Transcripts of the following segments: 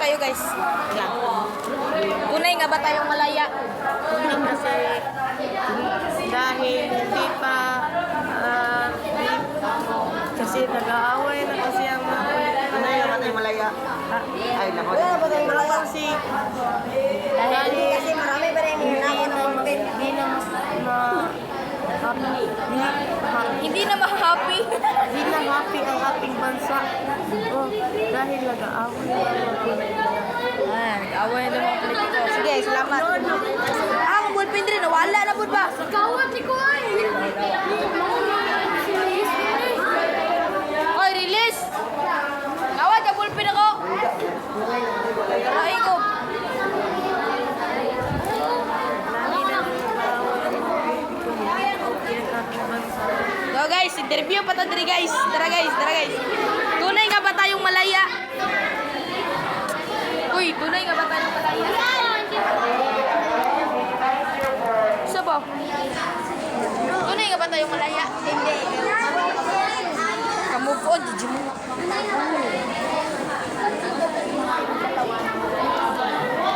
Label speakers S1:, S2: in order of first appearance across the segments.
S1: guys. Lang. Tunay nga ba tayong malaya?
S2: Kasi dahil hindi pa ah, kasi nag-aaway na kasi ang mga
S3: Ano yung naman tayo malaya? Ay, nako.
S2: Wala kasi dahil
S4: Kasi marami pa rin
S2: hindi na hindi na happy hindi ha-
S1: Hindi na ma-happy.
S2: hindi na happy ang ating bansa. Oh, dahil nag-aaway na ang Pilipino.
S1: Ah, nag-away na mga Pilipino. Sige, salamat. Ah, ang ballpen din. Nawala na po ba?
S4: Kawat ni ko ay!
S1: Oy, release! Kawat, ang ballpen ako. Ay ko.
S2: Lagi na nag-aaway ang Pilipino. Okay ang ating bansa.
S1: So guys, interview pa diri guys. Tara guys, tara guys. Tunay nga ba tayong malaya? Uy, tunay nga ba tayong malaya? Isa ba? Tunay nga ba tayong malaya? Hindi. Kamu po, di mo.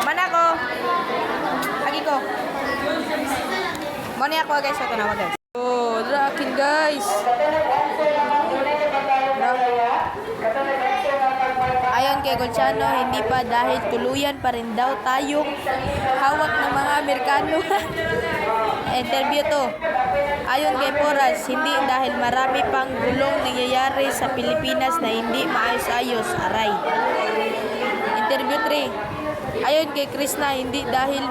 S1: Mana ko? Agi ko. Mo ni ako guys, ito na guys. Oh, drakin guys. Ayon kay Gonzalo, hindi pa dahil tuluyan pa rin daw tayong hawak ng mga Amerikano. Interview to. Ayon kay Poras, hindi dahil marami pang gulong nangyayari sa Pilipinas na hindi maayos-ayos. Aray. Interview 3. Ayon kay Krishna, hindi dahil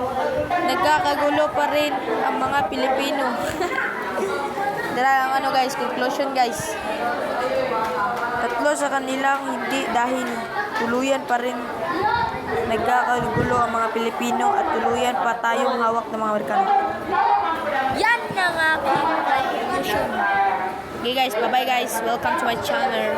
S1: nagkakagulo pa rin ang mga Pilipino. Dara ang ano guys, conclusion guys. Tatlo sa kanilang hindi dahil tuluyan pa rin nagkakagulo ang mga Pilipino at tuluyan pa tayong hawak ng mga Amerikano. Yan ang aking conclusion. Okay guys, bye-bye guys. Welcome to my channel.